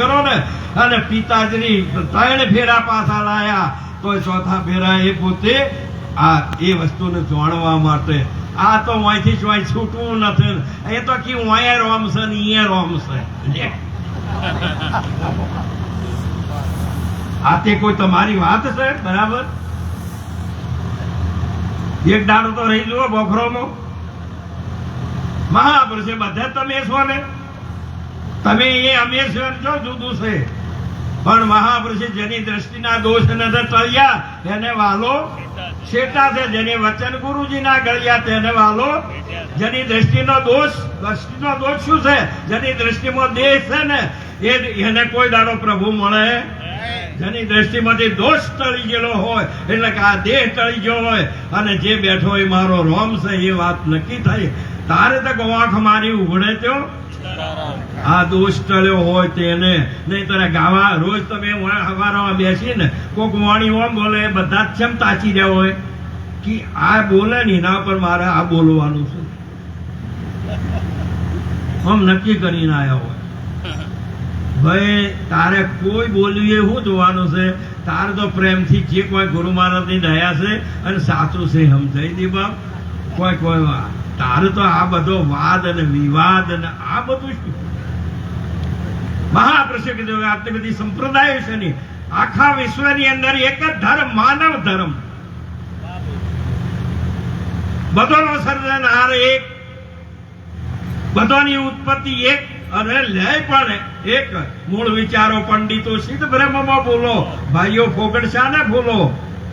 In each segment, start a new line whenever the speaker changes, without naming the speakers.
કરો ને અને પિતાજીની ત્રણ ફેરા પાછા લાયા. તો ચોથા ફેરા એ પોતે આ એ વસ્તુને જાણવા માટે આ તો વાંચી જ વાંચ છૂટવું નથી. એ તો કે વાંય રોમ ને અહીંયા રોમ આ તે કોઈ તમારી વાત છે? બરાબર? એક દાડો તો રહી જુઓ બોખરોમાં. મહાપુરુષે બધા તમે છો ને? તમે એ અમેશ્વર છો, જુદું છે. પણ મહાપુરુષે જેની દ્રષ્ટિના દોષ નથી ટળ્યા એને વાલો શેટા છે. જેને વચન ગુરુજીના ગળ્યા, તેને વાલો જેની દ્રષ્ટિનો દોષ દ્રષ્ટિનો દોષ શું છે? જેની દ્રષ્ટિમાં દેહ છે ને, એ એને કોઈ દાડો પ્રભુ મળે. જેની દ્રષ્ટિમાંથી દોષ ટળી ગયેલો હોય, એટલે કે આ દેહ ટળી ગયો હોય, અને જે બેઠો એ મારો રોમ છે, એ વાત નક્કી થઈ. તારે તો આંખ મારી ઉઘડે ત્યો આ દોષ ટળ્યો હોય તેને. નહીં તારે ગાવા, રોજ તમે હવારમાં બેસીને કોક વાણી ઓમ બોલે, બધા જ કેમ તાચી રહ્યા હોય. કે આ બોલે ને એના પર મારે આ બોલવાનું છે. આમ નક્કી કરીને આવ્યા હોય. ભાઈ, તારે કોઈ બોલવું એ શું જોવાનું છે? તારે તો પ્રેમથી જે કોઈ ગુરુ મહારાજની દયા છે અને સાચું છે સમજાઈ દે બાપ. કોઈ કોઈ વાત. તારે તો આ બધો વાદ અને વિવાદ અને આ બધું શું? મહાપ્રસંગ આટલી બધી સંપ્રદાય છે ને, આખા વિશ્વની અંદર એક જ ધર્મ, માનવ ધર્મ. બધોનો સર્જનહાર એક, બધોની ઉત્પત્તિ એક અને લય પણ એક. મૂળ વિચારો પંડિતો સિદ્ધ બ્રહ્મમાં બોલો, ભાઈઓ ફોગડશા ને બોલો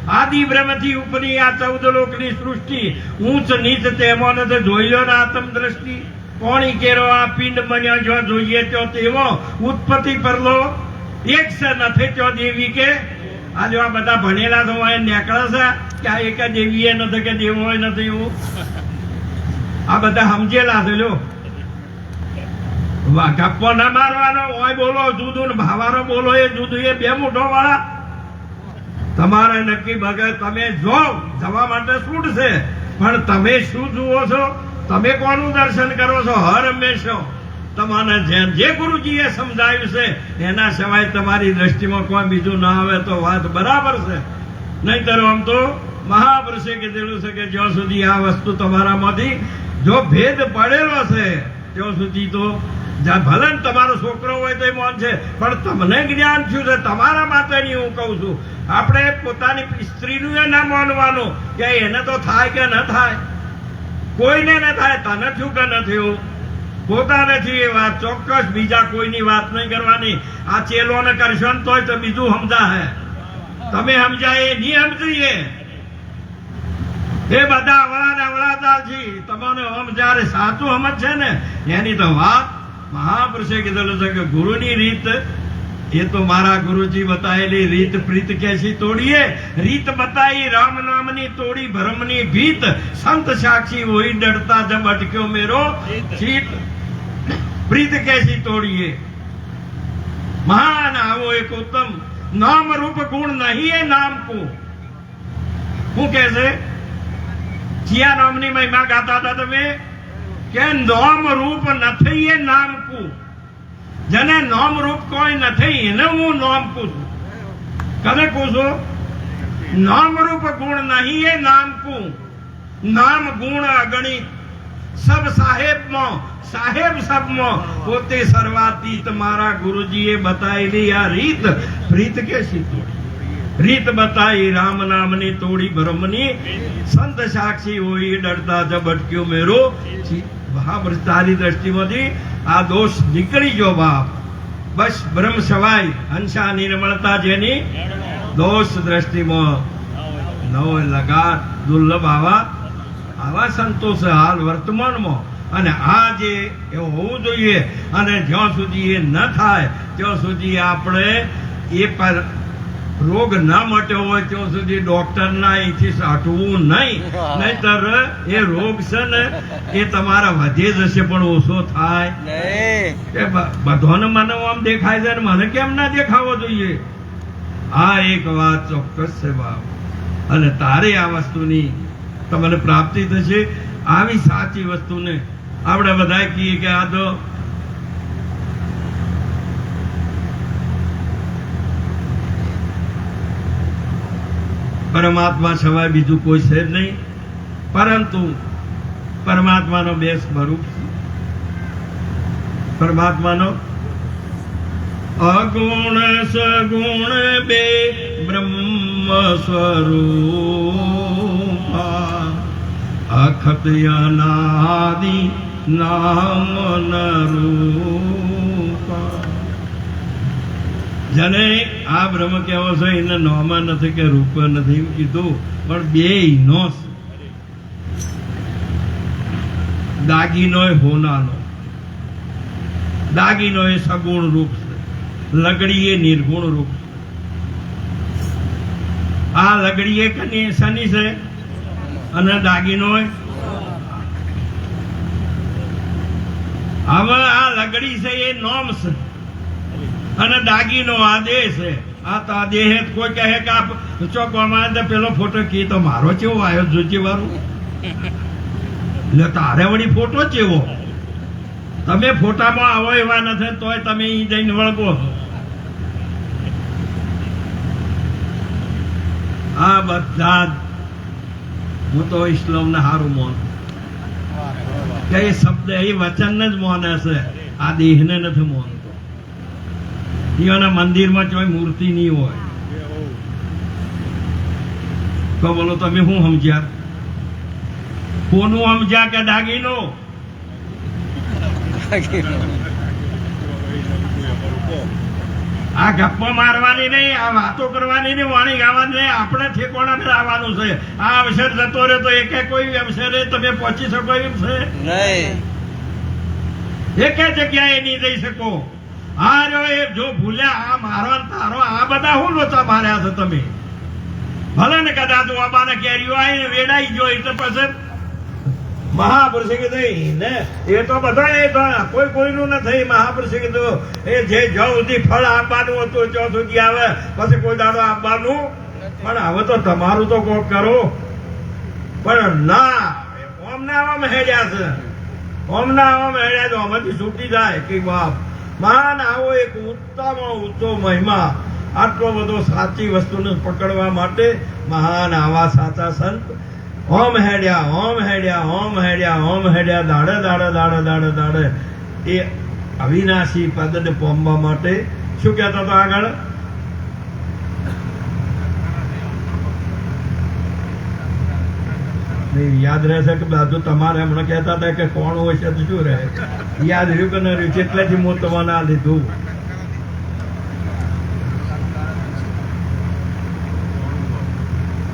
આદિ બ્રહ્મથી ઉપરી આ ચૌદ લોકની સૃષ્ટિ ઊંચ નીચ તેમાં નથી જોઈ લો ને આત્મ દ્રષ્ટિ. કોણી કેરો આ પિંડ બન્યો જો જોઈએ તો તેવો ઉત્પત્તિ પરલો એક છે નથી તો દેવી કે આ જો આ બધા ભણેલા તો એ નીકળે છે કે આ એક દેવી એ નથી કે દેવો નથી એવું. આ બધા સમજેલા છે વાહ, ગપ્પો ના મારવાનો હોય બોલો જુદું ને ભાવાનો બોલો એ જુદું એ બે મોઢો વાળા. તમારે નક્કી ભગત તમે જો જવા માટે છૂટશે પણ તમે શું જુઓ છો? તમે કોનું દર્શન કરો છો? હર હંમેશો. તમારા જે જે ગુરુજીએ સમજાવ્યું છે, એના સિવાય તમારી દ્રષ્ટિમાં કોઈ બીજું ના આવે તો વાત બરાબર છે. નહીતર આમ તો મહાપુરુષે કીધેલું છે કે જ્યાં સુધી આ વસ્તુ તમારામાંથી જો ભેદ પડેલો છે ત્યાં સુધી તો ભલે ને તમારો છોકરો હોય તો એ મોન છે, પણ તમને જ્ઞાન થયું છે, તમારા માટેની હું કહું છું, આપણે પોતાની સ્ત્રીનું એ ના માનવાનું કે એને તો થાય કે ન થાય. કોઈને ન થાય, તને થયું કે ન થયું? પોતાને થી એ વાત ચોક્કસ, બીજા કોઈની વાત નહીં કરવાની. આ ચેલોને કરશો ને તોય તો બીજું સમજા હે તમે સમજાય એ નહીં સમજીએ. એ બધા અવળા ને અવળા ચાલશી તમને હમ જ્યારે સાચું સમજ છે ને, એની તો વાત મહાપુરુષે કીધેલું છે કે ગુરુની રીત, એ તો મારા ગુરુજી બતાવેલી રીત પ્રીત કેસી તોડીએ. રીત બતાઈ રામ નામની તોડી ભરમની ભીત. સંત સાક્ષી હોય ડરતા જબ અટક્યો મેરો. ચીત પ્રીત કેસી તોડીએ. મહાન આવો એક ઉત્તમ. નામ રૂપ ગુણ નહીં એ નામ કો. હું કે છે? ચિયા નામની મહિમા ગાતા હતા તમે? કે નોમ રૂપ નથી એ નામ કુ. જેને નોમ રૂપ કોઈ નથી, એને હું નોમ કુ છું. કને કુ છું? નામ રૂપ ગુણ નહીં, એ નામ કુ. નામ ગુણ અગણિત. સબ સાહેબમાં સાહેબ સબમાં પોતે સર્વાતીત મારા ગુરુજીએ બતાવેલી આ રીત રીત કે તોડી રીત બતાઈ, રામ નામની તોડી બ્રહ્મની. સંત સાક્ષી હોય, ડરતા જબટક્યો મેરો. બરાબર તારી દ્રષ્ટિમાંથી આ દોષ નીકળી ગયો બાપ. બસ બ્રહ્મ સવાય, હંસા નિર્મળતા જેની. દોષ દ્રષ્ટિમાં. નવ લગા દુર્લભ આવા. આવા સંતોષ હાલ વર્તમાનમાં. અને આ જે એવું હોવું જોઈએ. અને જ્યાં સુધી એ ન થાય, ત્યાં સુધી આપણે એ પર રોગ ના મટ્યો હોય ત્યાં સુધી ડોક્ટરના અહીંથી સાઠવું નહીં. નહીતર એ રોગ છે ને એ તમારા વધે જશે પણ ઓછો થાય. એ બધાને મને આમ દેખાય છે ને મને કેમ ના દેખાવો જોઈએ? આ એક વાત ચોક્કસ છે બાપ. અને તારે આ વસ્તુની તમને પ્રાપ્તિ થશે. આવી સાચી વસ્તુને આપણે બધા કહીએ કે આ તો પરમાત્મા સિવાય બીજું કોઈ છે જ નહીં. પરંતુ પરમાત્માનો બે સ્વરૂપ. પરમાત્માનો અગુણ સગુણ બે બ્રહ્મ સ્વરૂપ. અખત અનાદિ નામ રૂપા. જેને આ બ્રહ્મ કહેવો છે, એને નોમાં નથી કે રૂપ નથી એવું કીધું, પણ બે નો દાગીનો હોનાનો. દાગીનો એ સગુણ રૂપ છે. લગડી એ નિર્ગુણ રૂપ છે. આ લગડી એ કની શની છે? અને દાગીનો હવે આ લગડી છે, એ નોમ છે. અને દાગીનો આ દેહ છે. આ તો આ દેહ કોઈ કહે કે આ ચોકવામાં પેલો ફોટો કી તો મારો કેવો આવ્યો? જોચી વાળું એટલે તારે વળી ફોટો ચેવો? તમે ફોટામાં આવો એવા નથી તોય તમે ઈ જઈને વળગો છો. આ બધા હું તો ઇસ્લામને હારું મોન. કે શબ્દ એ વચન જ મોને છે. આ દેહને નથી મોનતો. ઈઓના મંદિરમાં કોઈ મૂર્તિ નહીં હોય. તો બોલો તમે શું સમજ્યા? કોનું સમજ્યા કે દાગીનો? આ ગપ્પો મારવાની નહીં આ વાતો કરવાની નહીં વાણી ગાવાની નહીં આપણે ઠેકોણા આવવાનું છે. આ અવસર જતો રહે તો એકે કોઈ અવસરે તમે પહોંચી શકો એમ છે?
નહીં.
એકે જગ્યાએ નહીં જઈ શકો. આ રહ્યો એ જો ભૂલ્યા, આ મારો તારો, આ બધા હું લોચા માર્યા છો તમે? ભલે ને કદાચ બાબાને કેરીઓ આવીને વેડાઈ ગયો એટલે પછી મહાપુરુષે કીધું ને? એ તો બધા એ કોઈ કોઈનું નથી. મહાપુરુષે કીધું એ જે જ્યાં સુધી ફળ આપવાનું હતું, ત્યાં સુધી આવે, પછી કોઈ દાડો આપવાનું પણ હવે તો તમારું તો કોક કરો. પણ ના ઓમ ના આવા મહેડ્યા છે? ઓમ ના આવા મહેડ્યા તો આમાંથી છૂટી જાય. કે બાપ મહાન આવો એક ઉત્તમ ઊંચો મહિમા. આટલો બધો સાચી વસ્તુને પકડવા માટે મહાન આવા સાચા સંત ઓમ હેડ્યા ઓમ હેડ્યા ઓમ હેડ્યા ઓમ હેડ્યા, દાડે દાડે દાડે દાડે દાડે. એ અવિનાશી પદને પામવા માટે શું કહેતા હતા આગળ? યાદ રહેશે કે બધું તમારે હમણાં કહેતા હતા કે કોણ હોય છે તો શું રહે. યાદ રહ્યું કે ન રહ્યું? છે એટલેથી હું તમારે આ લીધું.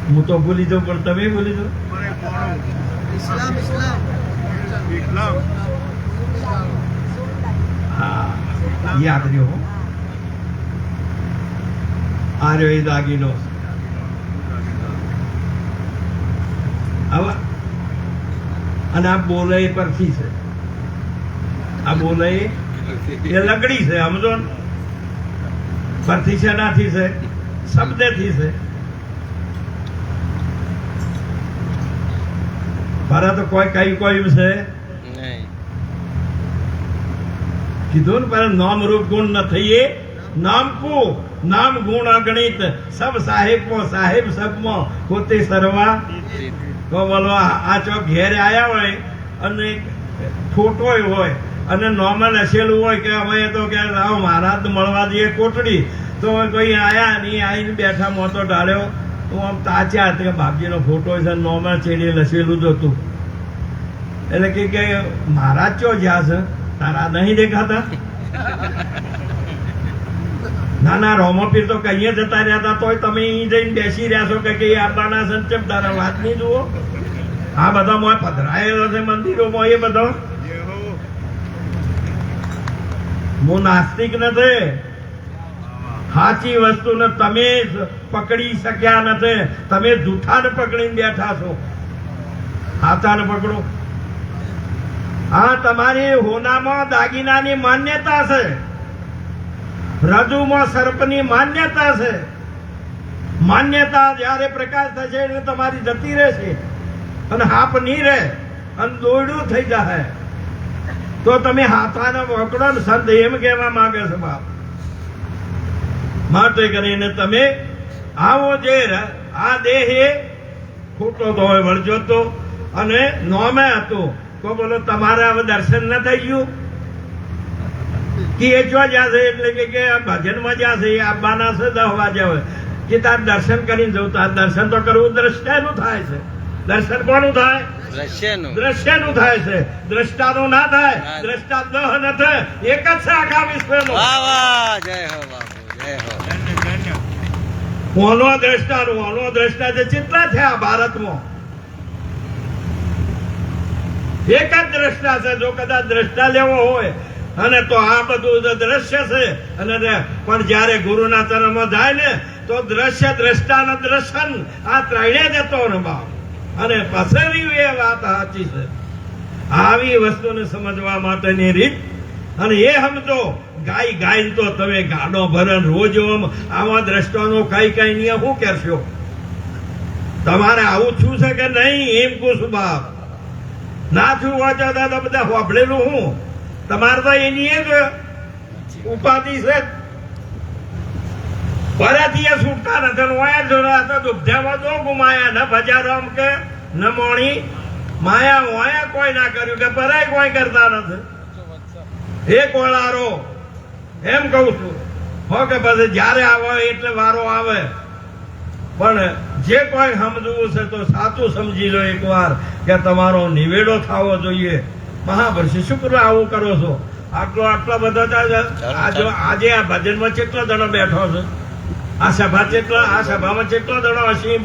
હું તો ભૂલી જાઉં પણ તમે ભૂલી જાઓ.
ઇસ્લામ. ઇસ્લામ.
હા યાદ રહ્યો હો. આ રહ્યો એ દાગીનો. હવે અને આ બોલે પરથી છે. આ બોલે એ લકડી છે સમજો ને? પરથી છે નાથી છે? શબ્દેથી છે. ભરત કોઈ કઈ કોઈ છે? કીધું ને પણ નામ રૂપ ગુણ ન થઈએ નામ કો? નામ ગુણ અગણિત. સબ સાહેબ કો સાહેબ સબમાં પોતે સર્વા. બોલો આ જો ઘેર આયા હોય અને ફોટો હોય અને નોર્મલ હસેલું હોય કે અમે તો કે લાવ મહારાજ મળવા દઈએ કોટડી તો કોઈ આયા નહીં આવીને બેઠા મોતો ઢાળ્યો. તો આમ તાચ્યા કે બાપજીનો ફોટો છે નોર્મલ ચેડી લસેલું જ હતું. એટલે કે મહારાજ ચો જ્યાં છે? તારા નહીં દેખાતા? ના રોમપીર તો કહીએ જતા રહ્યા હતા, તોય તમે અહીં જઈને બેસી રહ્યા છો કે કઈ આપવાના સંચમ તારા વાત નહીં જુઓ? આ બધા મોય પધરાયેલો છે મંદિરોમાં, એ બધો. હું નાસ્તિક નથી. સાચી વસ્તુને તમે પકડી શક્યા નથી. તમે જૂઠાને પકડીને બેઠા છો. હાથાને પકડો. હા, તમારી હોનામાં દાગીનાની માન્યતા છે. રજુમાં સર્પની માન્યતા છે. માન્યતા જ્યારે પ્રકાશ થશે એટલે તમારી જતી રહેશે. અને હાપ નહીં રહે, અને દોરડું થઈ જાય તો તમે હાથાને વકડો ને સંત એમ કહેવા માંગે છે, બાપ. માટે કરીને તમે આવો જે આ દેહ એ ખોટો હોય વળજો તો. અને નોમે હતો. તો બોલો, તમારે હવે દર્શન ન થઈ ગયું? કે જશે એટલે કે કે આ ભજનમાં જશે આવવાના છે દહ વાગે હોય. કે તાર દર્શન કરીને જવું તાર દર્શન તો કરવું દ્રષ્ટાનું થાય છે. દર્શન કોનું થાય?
દ્રશ્યનું.
દ્રશ્યનું થાય છે. દ્રષ્ટાનું ના થાય દ્રષ્ટા દહ ન થાય. એક જ છે આખા વિશ્વનો.
વાહ વાહ જય હો બાપુ જય હો.
કોનો દ્રષ્ટાનું કોનો દ્રષ્ટા છે કેટલા થયા ભારતમાં. એક જ દ્રષ્ટા છે જો કદાચ દ્રષ્ટા લેવો હોય અને તો આ બધું દ્રશ્ય છે, અને પણ જ્યારે ગુરુના ચરણમાં જાય ને, તો દ્રશ્ય દ્રષ્ટા ને દર્શન, આ ત્રણે જતો બાપ. અને પસરવી એ વાત સાચી છે. આવી વસ્તુને સમજવા માટેની રીત, અને એ સમજો, ગાય ગાય તો તમે ગાડો ભરણ રોજ આવા દ્રષ્ટાનો કઈ કઈ નિયમ શું કરશો તમારે આવું છું છે કે નહીં? એમ પૂછું બાપ. ના છું વાંચો દાદા બધા વાપળેલું હું. તમારે તો એની એ જ ઉપાધિ છે. ફરેથી એ છૂટતા નથી. વાયા ઓયા હતા દુગ્ધામાં જો ગુમાયા. ન ભજારો આમ કે, ન મોણી. માયા વાયા કોઈ ના કર્યું કે પરાય કોઈ કરતા નથી. એ કોળારો એમ કહું છું. હો કે પછી જ્યારે આવે એટલે વારો આવે. પણ જે કોઈ સમજવું છે તો સાચું સમજી લો એકવાર કે તમારો નિવેડો થવો જોઈએ. મહાભરસી શું કરવા આવું કરો છો. આટલો આટલા બધા આજે આજે આ ભજનમાં કેટલો દડો બેઠો છે? આ સભા કેટલો આ સભામાં કેટલો દડો હસી